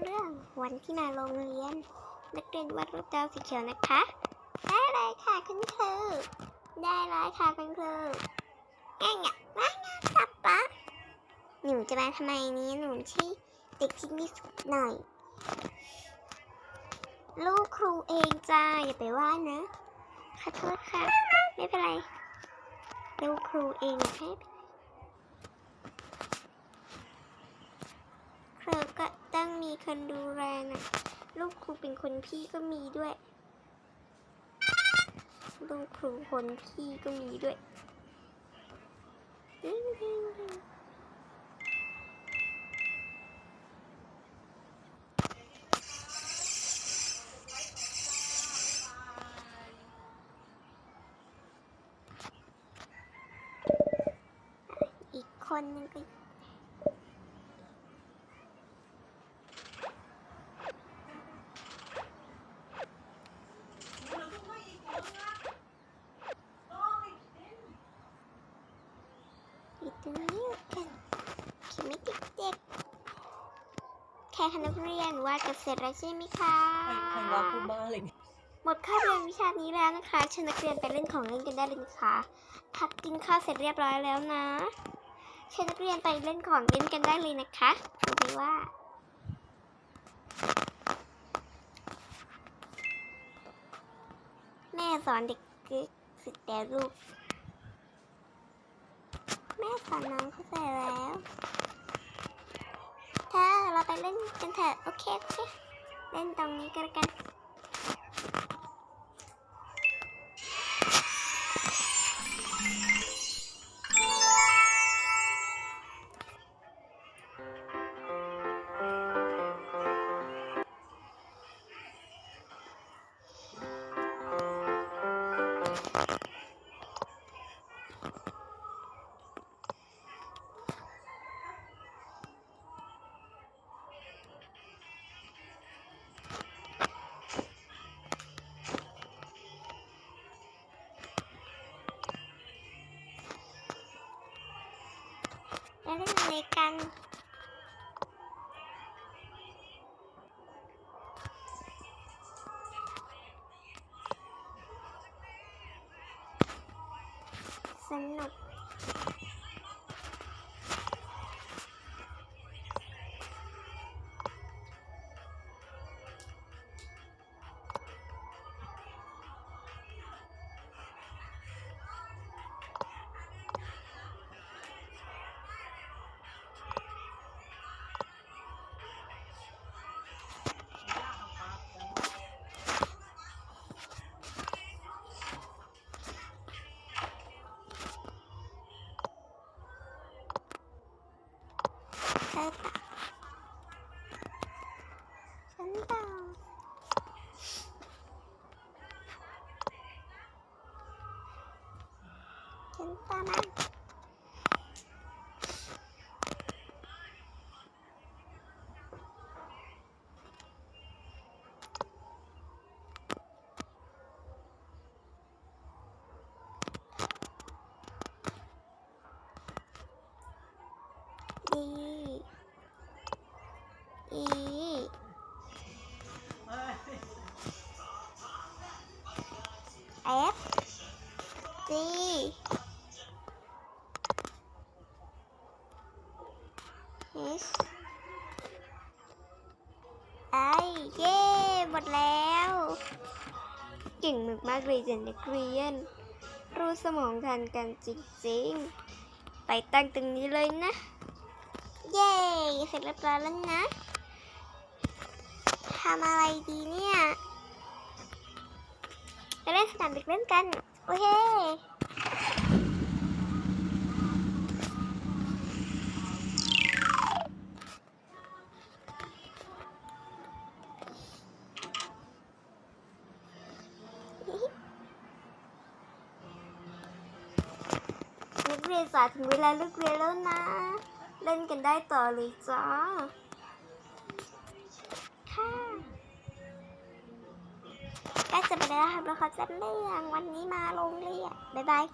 เรื่องวันที่มาโรงเรียน นักเรียนวาดรูปดาวสีเขียวนะคะ ได้เลยค่ะคุณครูได้เลยค่ะคุณครูง่ายง่ายง่ายง่ายสับปะหนูจะมาทำไมนี้หนูที่เด็กที่มีสุขหน่อย ลูกครูเองจ้าอย่าไปว่านะขอโทษค่ะ ไม่เป็นไรลูกครูเองไม่เป็นไรครูก็ต้องมี คนดูแลนะลูกครูเป็นคนพี่ก็มีด้วย ลูกครูคนพี่ก็มีด้วยอีกคนนึงก็ อยู่ตรงนี้กันเขียนไม่ติดเด็กแค่คณะเรียนว่าดกันเสร็จแล้วใช่ไหมคะใครว่าพูดบ้าอะไรเนี่ยหมดค่าบเรียนวิชานี้แล้วนะคะเชิญนักเรียนไปเล่นของเล่นกันได้เลยนะคะพักกินข้าวเสร็จเรียบร้อยแล้วนะเชิญนักเรียนไปเล่นของเล่นกันได้เลยนะคะรู้ไหมว่าแม่สอนเด็กสิบแต่ลูก แม่สอนน้องเข้าใจแล้วเธอเราไปเล่นกันเถอะโอเคโอเค เล่นตรงนี้กันกัน แล้วเล่นอะไรกันสนุก เธอเ F G H I เย้หมดแล้ว เก่งมากๆเลยจ้ะนักเรียน รู้สมองทันกันจริงๆ ไปตั้งตรงนี้เลยนะ เย้เสร็จเรียบร้อยแล้วนะทำอะไรดีเนี่ย ไปเล่นสนามเด็กเล่นกัน โอเคนักเรียนสายถึงเวลาเลิกเรียนแล้วนะ เล่นกันได้ต่อเลยจ้า ใกล้จะไปแล้วครับแล้วเขาจะเรื่องวันนี้มาโรงเรียนบ๊ายบาย